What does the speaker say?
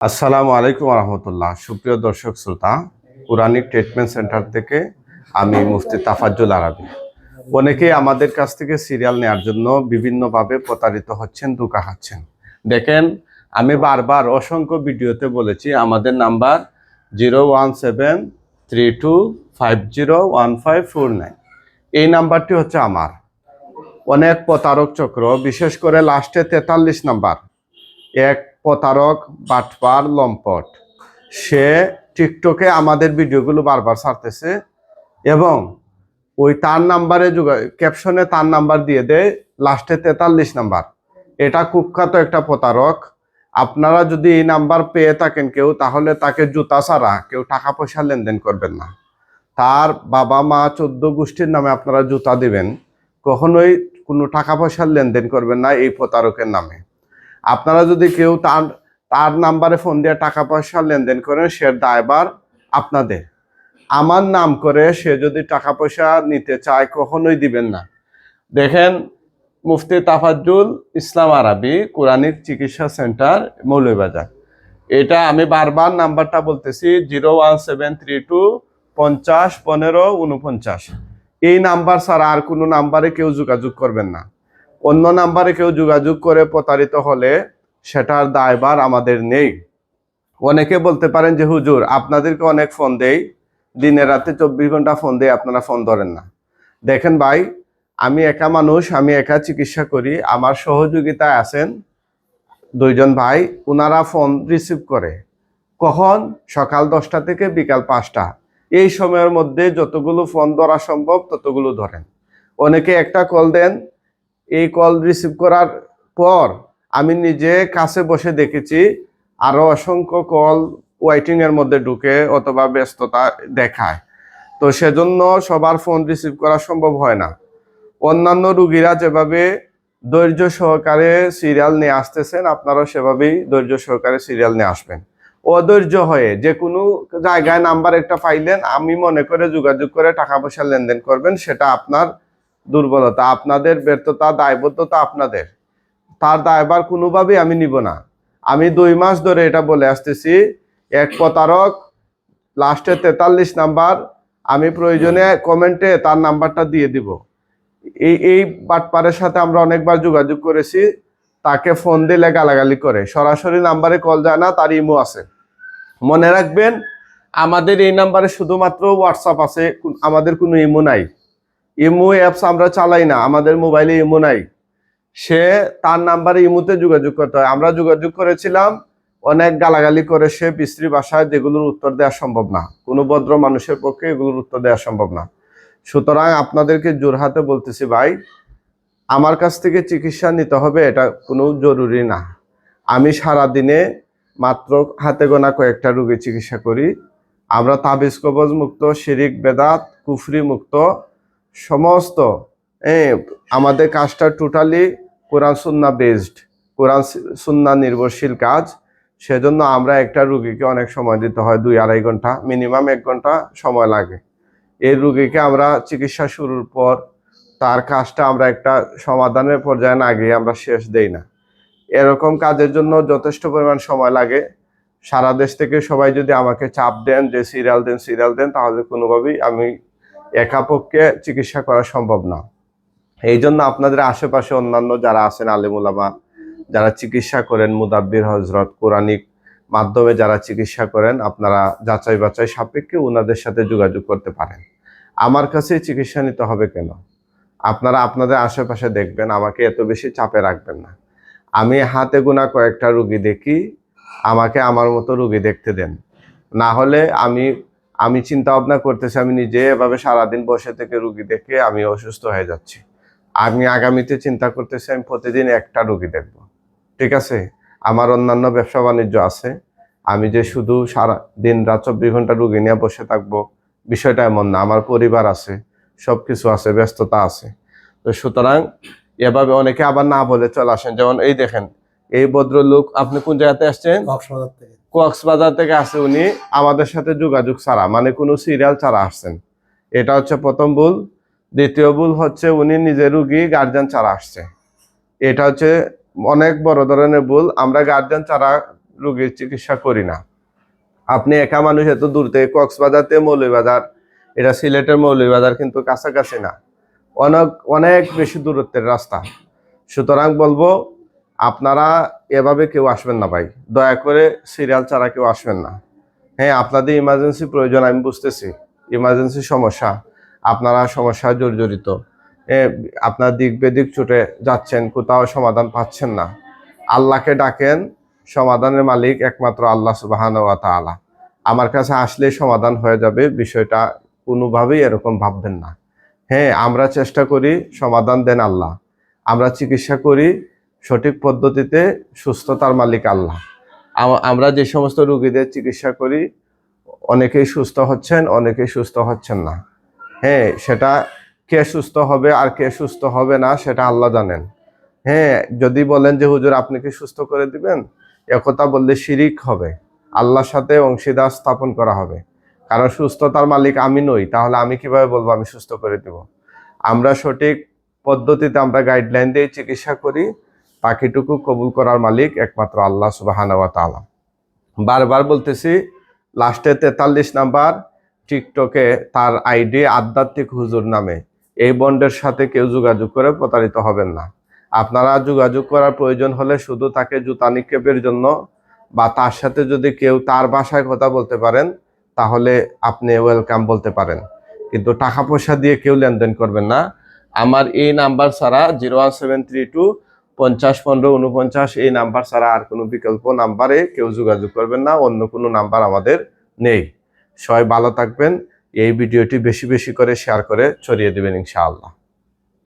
আসসালামু আলাইকুম রহমতুল্লাহ সুপ্রিয় দর্শক, শ্রোতা পুরানিক ট্রিটমেন্ট সেন্টার থেকে আমি মুফতি তাফাজ্জুল আরবি। অনেকেই আমাদের কাছ থেকে সিরিয়াল নেওয়ার জন্য বিভিন্নভাবে প্রতারিত হচ্ছেন দুকা খাচ্ছেন। দেখেন, আমি বারবার অসংখ্য ভিডিওতে বলেছি, আমাদের number zero one seven three two five zero one five four nine. এই নাম্বারটি হচ্ছে আমার। অনেক প্রতারক চক্র, বিশেষ করে লাস্টে তেতাল্লিশ নাম্বার। এক প্রতারক, বাটপার, লম্পট। সে টিকটকে আমাদের ভিডিওগুলো বারবার ছাড়তেছে এবং ওই তার নাম্বারে ক্যাপশনে তার নাম্বার দিয়ে দেয়, লাস্টে তেতাল্লিশ নাম্বার। এটা কুখ্যাত একটা প্রতারক। আপনারা যদি এই নাম্বার পেয়ে থাকেন কেউ, তাহলে তাকে জুতা ছাড়া কেউ টাকা পয়সা লেনদেন করবেন না। তার বাবা মা চোদ্দ গোষ্ঠীর নামে আপনারা জুতা দিবেন। কখনোই কোনো টাকা পয়সার লেনদেন করবেন না এই প্রতারকের নামে। আপনারা যদি কেউ তার তার নাম্বারে ফোন দিয়ে টাকা পয়সা লেনদেন করেন, সে দায়বার আপনাদের। আমার নাম করে সে যদি টাকা পয়সা নিতে চায়, কখনোই দিবেন না। দেখেন, মুফতি তাফাজ্জুল ইসলাম আরবি কোরআনিক চিকিৎসা সেন্টার, মৌলভীবাজার। এটা আমি বারবার নাম্বারটা বলতেছি, zero one seven three two পঞ্চাশ পনেরো উনপঞ্চাশ এই নাম্বার ছাড়া আর কোনো নাম্বারে কেউ যোগাযোগ করবেন না। অন্য নাম্বারে কেউ যোগাযোগ করে প্রতারিত হলে সেটার দায়ভার আমাদের নেই। অনেকে বলতে পারেন যে, হুজুর, আপনাদেরকে অনেক ফোন দেই। দিনে রাতে চব্বিশ ঘণ্টা ফোন দেই, আপনারা ফোন ধরেন না। দেখেন ভাই, আমি একা মানুষ, আমি একা চিকিৎসা করি। আমার সহযোগিতায় আছেন দুইজন ভাই ওনারা ফোন রিসিভ করে। কখন? সকাল দশটা থেকে বিকাল পাঁচটা। এই সময়ের মধ্যে যতগুলো ফোন ধরা সম্ভব ততগুলো ধরেন। অনেকে একটা কল দেন এই কল রিসিভ করার পর আমি নিজে কাছে বসে দেখেছি আরও অসংখ্য কল ওয়াইটিং এর মধ্যে ঢুকে অথবা ব্যস্ততা দেখায়। তো সেজন্য সবার ফোন রিসিভ করা সম্ভব হয় না। অন্যান্য রুগীরা যেভাবে ধৈর্য সহকারে সিরিয়াল নিয়ে আসতেছেন, আপনারাও সেভাবেই ধৈর্য সহকারে সিরিয়াল নিয়ে আসবেন। অধৈর্য হয়ে যে কোনো জায়গায় নাম্বার একটা পাইলেন, আমি মনে করে যোগাযোগ করে টাকা পয়সা লেনদেন করবেন, সেটা আপনার দুর্বলতা, আপনাদের ব্যর্থতা, দায়বদ্ধতা আপনাদের। তার দায়ভার কোনোভাবেই আমি নিব না। আমি দুই মাস ধরে এটা বলে আসতেছি, এক প্রতারক, লাস্টে তেতাল্লিশ নাম্বার, আমি প্রয়োজনে কমেন্টে তার নাম্বারটা দিয়ে দিব। এই এই বাটপারের সাথে আমরা অনেকবার যোগাযোগ করেছি, তাকে ফোন দিলে গালাগালি করে। সরাসরি নাম্বারে কল যায় না, তার ইমো আছে। মনে রাখবেন, আমাদের এই নাম্বারে শুধুমাত্র হোয়াটসঅ্যাপ আছে আমাদের কোনো ইমো নাই। ইমো অ্যাপস আমরা চালাই না, আমাদের মোবাইলে ইমো নাই। সে তার নাম্বারে ইমোতে যোগাযোগ করতে হয়। আমরা যোগাযোগ করেছিলাম, অনেক গালাগালি করে সে বিশ্রী ভাষায় যেগুলোর উত্তর দেওয়া সম্ভব না। কোনো ভদ্র মানুষের পক্ষে এগুলোর উত্তর দেওয়া সম্ভব না। সুতরাং আপনাদেরকে জোরহাতে বলতেছি, ভাই, আমার কাছ থেকে চিকিৎসা নিতে হবে, এটা কোনো জরুরি না। আমি সারা দিনে মাত্র হাতে গোনা কয়েকটা রোগী চিকিৎসা করি। আমরা তাবিজ কবজ মুক্ত, শিরিক বেদাত, কুফরি মুক্ত সমস্ত আমাদের কাজটা টোটালি কোরআন সুন্না বেসড কোরআন সুন্না নির্ভরশীল কাজ। সেজন্য আমরা একটা রুগীকে অনেক সময় দিতে হয়, দুই আড়াই ঘণ্টা মিনিমাম এক ঘণ্টা সময় লাগে। এই রুগীকে আমরা চিকিৎসা শুরুর পর তার কাজটা আমরা একটা সমাধানের পর্যায়ে না গিয়ে আমরা শেষ দেই না। এরকম কাজের জন্য যথেষ্ট পরিমাণ সময় লাগে। সারা দেশ থেকে সবাই যদি আমাকে চাপ দেন যে, সিরিয়াল দেন সিরিয়াল দেন, তাহলে কোনোভাবেই আমি একা পক্ষে চিকিৎসা করা সম্ভব না। এই জন্য আপনাদের আশেপাশে অন্যান্য যারা আছেন আলেমুলামা যারা চিকিৎসা করেন, মুদাব্বির হজরত কোরআনিক মাধ্যমে যারা চিকিৎসা করেন, আপনারা যাচাই বাছাই সাপেক্ষে ওনাদের সাথে যোগাযোগ করতে পারেন। আমার কাছে চিকিৎসা নিতে হবে কেন? আপনারা আপনাদের আশেপাশে দেখবেন, আমাকে এত বেশি চাপে রাখবেন না। আমি হাতে গোনা কয়েকটা রুগী দেখি, আমাকে আমার মতো রুগী দেখতে দেন। না হলে আমি আমি চিন্তা ভাবনা করতেছি, আমি নিজে এভাবে সারাদিন বসে থেকে রুগী দেখে আমি অসুস্থ হয়ে যাচ্ছি। আমি আগামীতে চিন্তা করতেছি, আমি প্রতিদিন একটা রুগী দেখব। ঠিক আছে? আমার অন্যান্য ব্যবসা বাণিজ্য আছে। আমি যে শুধু সারা দিন রাত চব্বিশ ঘণ্টা রুগী নিয়ে বসে থাকব, বিষয়টা এমন না। আমার পরিবার আছে সব কিছু আছে, ব্যস্ততা আছে। তো সুতরাং এভাবে অনেকে আবার না বলে চলে আসেন। যেমন এই দেখেন, এই ভদ্রলোক, আপনি কোন জায়গাতে আসছেন? থেকে। কক্সবাজার থেকে আসে উনি, আমাদের সাথে যোগাযোগ ছাড়া মানে কোনো সিরিয়াল ছাড়া আসছেন। এটা হচ্ছে প্রথম ভুল। দ্বিতীয় ভুল হচ্ছে উনি নিজে রুগী গার্জিয়ান ছাড়া আসছে। এটা হচ্ছে অনেক বড় ধরনের ভুল। আমরা গার্জিয়ান ছাড়া রুগীর চিকিৎসা করি না। আপনি একা মানুষ এত দূর থেকে কক্সবাজার থেকে মৌলভীবাজার, এটা সিলেটের মৌলভীবাজার কিন্তু কাছাকাছি না। অনেক অনেক বেশি দূরত্বের রাস্তা। সুতরাং বলব আপনারা এভাবে কেউ আসবেন না ভাই। দয়া করে সিরিয়াল ছাড়া কেউ আসবেন না। হ্যাঁ আপনাদের ইমার্জেন্সি প্রয়োজন আমি বুঝতেছি। ইমার্জেন্সি সমস্যা আপনারা সমস্যা জর্জরিত। এ, আপনার দিক বেদিক ছুটে যাচ্ছেন কোথাও সমাধান পাচ্ছেন না। আল্লাহকে ডাকেন সমাধানের মালিক একমাত্র আল্লাহ সুবাহান তাআলা। আমার কাছে আসলেই সমাধান হয়ে যাবে বিষয়টা কোনোভাবেই এরকম ভাববেন না। হ্যাঁ আমরা চেষ্টা করি সমাধান দেন আল্লাহ। আমরা চিকিৎসা করি সঠিক পদ্ধতিতে সুস্থতার মালিক আল্লাহ। আমরা যে সমস্ত রুগীদের চিকিৎসা করি, অনেকেই সুস্থ হচ্ছেন, অনেকেই সুস্থ হচ্ছেন না। হ্যাঁ সেটা কে সুস্থ হবে আর কে সুস্থ হবে না, সেটা আল্লাহ জানেন। হ্যাঁ যদি বলেন যে, হুজুর, আপনি কি সুস্থ করে দিবেন? একথা বললে শিরিক হবে। আল্লাহর সাথে অংশীদার স্থাপন করা হবে। কারণ সুস্থতার মালিক আমি নই, তাহলে আমি কীভাবে বলব আমি সুস্থ করে দিব? আমরা সঠিক পদ্ধতিতে আমরা গাইডলাইন দিয়ে চিকিৎসা করি বাকিটুকু কবুল করার মালিক একমাত্র আল্লাহ সুবাহানা ওয়া তাআলা। বারবার বলতেছি, লাস্টে তেতাল্লিশ নাম্বার টিকটকে তার আইডি আধ্যাত্মিক হুজুর নামে। এই বন্ডের সাথে কেউ যোগাযোগ করে প্রতারিত হবেন না। আপনারা যোগাযোগ করার প্রয়োজন হলে শুধু তাকে জুতা নিক্ষেপের জন্য বা তার সাথে যদি কেউ তার ভাষায় কথা বলতে পারেন, তাহলে আপনি ওয়েলকাম বলতে পারেন। কিন্তু টাকা পয়সা দিয়ে কেউ লেনদেন করবেন না। আমার এই নাম্বার ছাড়া zero one seven three two পঞ্চাশ, পনেরো উনপঞ্চাশ এই নাম্বার ছাড়া আর কোনো বিকল্প নাম্বারে কেউ যোগাযোগ করবেন না, অন্য কোনো নাম্বার আমাদের নেই। সবাই ভালো থাকবেন, এই ভিডিওটি বেশি বেশি করে শেয়ার করে ছড়িয়ে দেবেন ইনশাআল্লাহ।